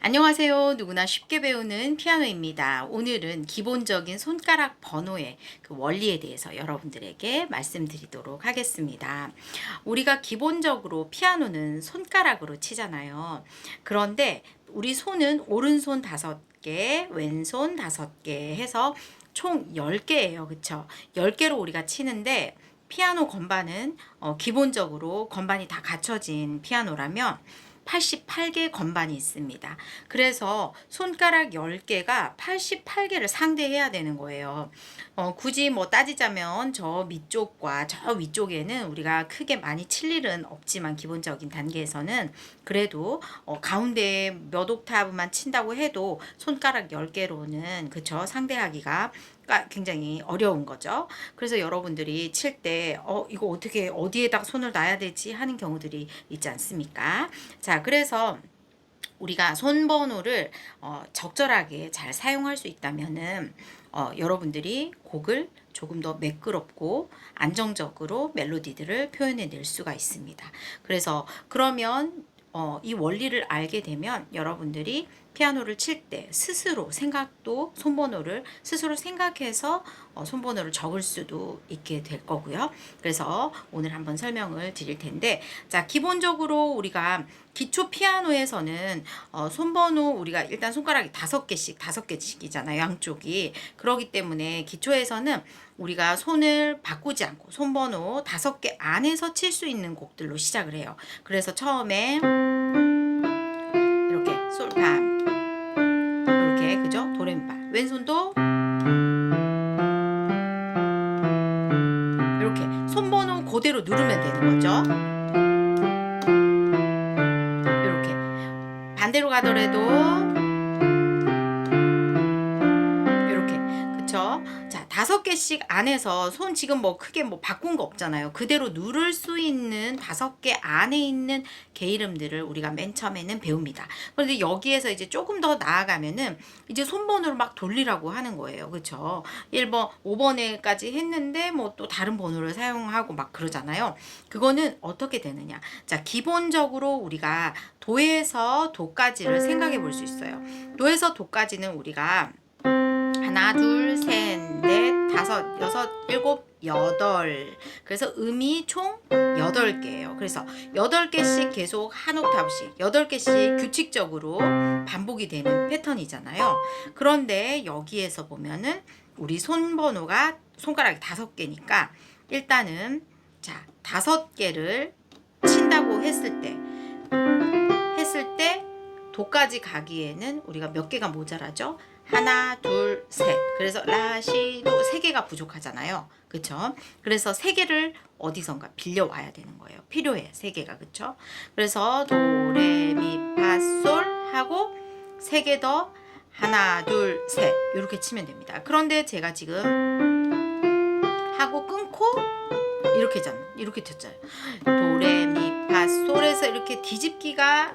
안녕하세요. 누구나 쉽게 배우는 피아노입니다. 오늘은 기본적인 손가락 번호의 그 원리에 대해서 여러분들에게 말씀드리도록 하겠습니다. 우리가 기본적으로 피아노는 손가락으로 치잖아요. 그런데 우리 손은 오른손 다섯 개, 왼손 다섯 개 해서 총 10개예요. 그쵸? 10개로 우리가 치는데 피아노 건반은 어, 기본적으로 건반이 다 갖춰진 피아노라면 88개 건반이 있습니다. 그래서 손가락 10개가 88개를 상대해야 되는 거예요. 어, 굳이 뭐 따지자면 저 밑쪽과 저 위쪽에는 우리가 크게 많이 칠 일은 없지만 기본적인 단계에서는 그래도 어, 가운데 몇 옥타브만 친다고 해도 손가락 10개로는 그쵸 상대하기가 가 굉장히 어려운 거죠. 그래서 여러분들이 칠 때, 어, 이거 어떻게, 어디에다 손을 놔야 되지? 하는 경우들이 있지 않습니까? 자, 그래서 우리가 손번호를 어, 적절하게 잘 사용할 수 있다면은 어, 여러분들이 곡을 조금 더 매끄럽고 안정적으로 멜로디들을 표현해 낼 수가 있습니다. 그래서 그러면 어, 이 원리를 알게 되면 여러분들이 피아노를 칠 때 스스로 생각도 손번호를 스스로 생각해서 어, 손번호를 적을 수도 있게 될 거고요. 그래서 오늘 한번 설명을 드릴 텐데, 자 기본적으로 우리가 기초 피아노에서는 어, 손번호 우리가 일단 손가락이 다섯 개씩 다섯 개씩이잖아요 양쪽이 그러기 때문에 기초에서는 우리가 손을 바꾸지 않고 손번호 다섯 개 안에서 칠 수 있는 곡들로 시작을 해요. 그래서 처음에 도레미파 왼손도 이렇게 손번호 그대로 누르면 되는 거죠. 이렇게 반대로 가더라도 다섯 개씩 안에서 손 지금 뭐 크게 뭐 바꾼 거 없잖아요. 그대로 누를 수 있는 다섯 개 안에 있는 개 이름들을 우리가 맨 처음에는 배웁니다. 그런데 여기에서 이제 조금 더 나아가면은 이제 손번호를 막 돌리라고 하는 거예요. 그쵸? 1번, 5번에까지 했는데 뭐 또 다른 번호를 사용하고 막 그러잖아요. 그거는 어떻게 되느냐? 자, 기본적으로 우리가 도에서 도까지를 생각해 볼 수 있어요. 도에서 도까지는 우리가 하나, 둘, 셋, 넷, 다섯, 여섯, 일곱, 여덟. 그래서 음이 총 여덟 개예요. 그래서 여덟 개씩 계속 한 옥타브씩 여덟 개씩 규칙적으로 반복이 되는 패턴이잖아요. 그런데 여기에서 보면은 우리 손번호가 손가락이 다섯 개니까 일단은 자 다섯 개를 친다고 했을 때 했을 때 도까지 가기에는 우리가 몇 개가 모자라죠? 하나, 둘, 셋. 그래서 라시도 세 개가 부족하잖아요. 그쵸? 그래서 세 개를 어디선가 빌려와야 되는 거예요. 필요해. 세 개가. 그쵸? 그래서 도, 레, 미, 파, 솔 하고 세 개 더 하나, 둘, 셋. 이렇게 치면 됩니다. 그런데 제가 지금 하고 끊고 이렇게 잖아 이렇게 됐잖아요. 도, 레, 미, 파, 솔에서 이렇게 뒤집기가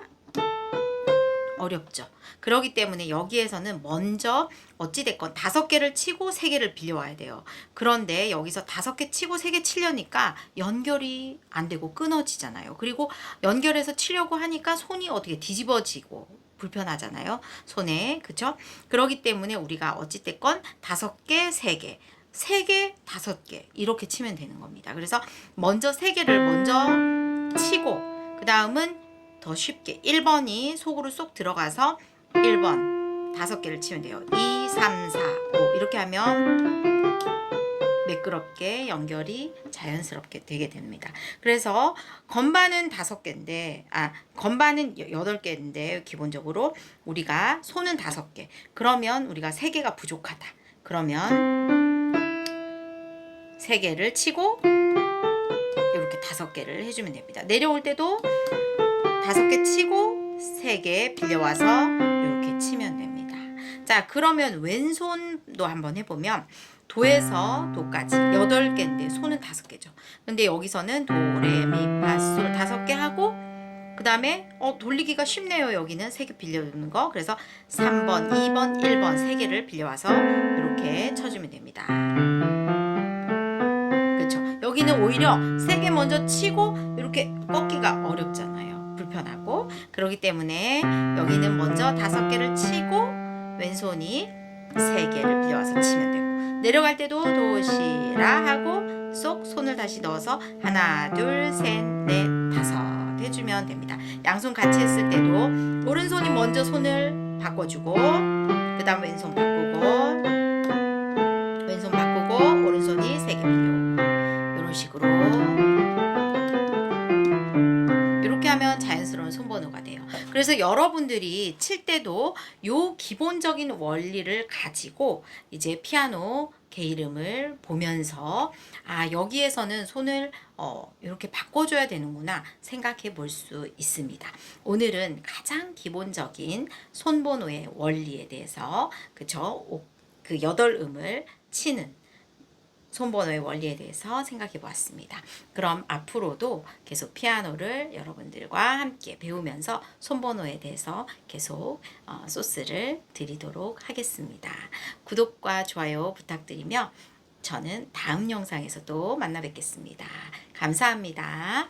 어렵죠. 그러기 때문에 여기에서는 먼저 어찌됐건 다섯 개를 치고 세 개를 빌려와야 돼요. 그런데 여기서 다섯 개 치고 세 개 치려니까 연결이 안 되고 끊어지잖아요. 그리고 연결해서 치려고 하니까 손이 어떻게 뒤집어지고 불편하잖아요. 손에. 그쵸? 그러기 때문에 우리가 어찌됐건 다섯 개, 세 개. 세 개, 다섯 개. 이렇게 치면 되는 겁니다. 그래서 먼저 세 개를 먼저 치고, 그 다음은 더 쉽게 1번이 속으로 쏙 들어가서 1번 다섯 개를 치면 돼요. 2, 3, 4, 5 이렇게 하면 매끄럽게 연결이 자연스럽게 되게 됩니다. 그래서 건반은 다섯 개인데 아 건반은 여- 여덟 개인데 기본적으로 우리가 손은 다섯 개. 그러면 우리가 세 개가 부족하다. 그러면 세 개를 치고 이렇게 다섯 개를 해주면 됩니다. 내려올 때도 다섯 개 치고 세 개 빌려와서 이렇게 치면 됩니다. 자, 그러면 왼손도 한번 해보면 도에서 도까지 여덟 개인데 손은 다섯 개죠. 근데 여기서는 도, 레, 미, 파, 솔 다섯 개 하고 그 다음에 어 돌리기가 쉽네요. 여기는 세 개 빌려주는 거. 그래서 3번, 2번, 1번 세 개를 빌려와서 이렇게 쳐주면 됩니다. 그렇죠. 여기는 오히려 세 개 먼저 치고 이렇게 꺾기가 어렵잖아요. 불편하고 그렇기 때문에 여기는 먼저 다섯 개를 치고 왼손이 세 개를 빌려와서 치면 되고 내려갈 때도 도시라 하고 쏙 손을 다시 넣어서 하나 둘 셋 넷 다섯 해주면 됩니다. 양손 같이 했을 때도 오른손이 먼저 손을 바꿔주고 그 다음 왼손 바꾸고 그래서 여러분들이 칠 때도 요 기본적인 원리를 가지고 이제 피아노 개 이름을 보면서 아 여기에서는 손을 어, 이렇게 바꿔줘야 되는구나 생각해 볼 수 있습니다. 오늘은 가장 기본적인 손번호의 원리에 대해서 그쵸 오- 그 여덟 음을 치는 손번호의 원리에 대해서 생각해 보았습니다. 그럼 앞으로도 계속 피아노를 여러분들과 함께 배우면서 손번호에 대해서 계속 어, 소스를 드리도록 하겠습니다. 구독과 좋아요 부탁드리며 저는 다음 영상에서 또 만나 뵙겠습니다. 감사합니다.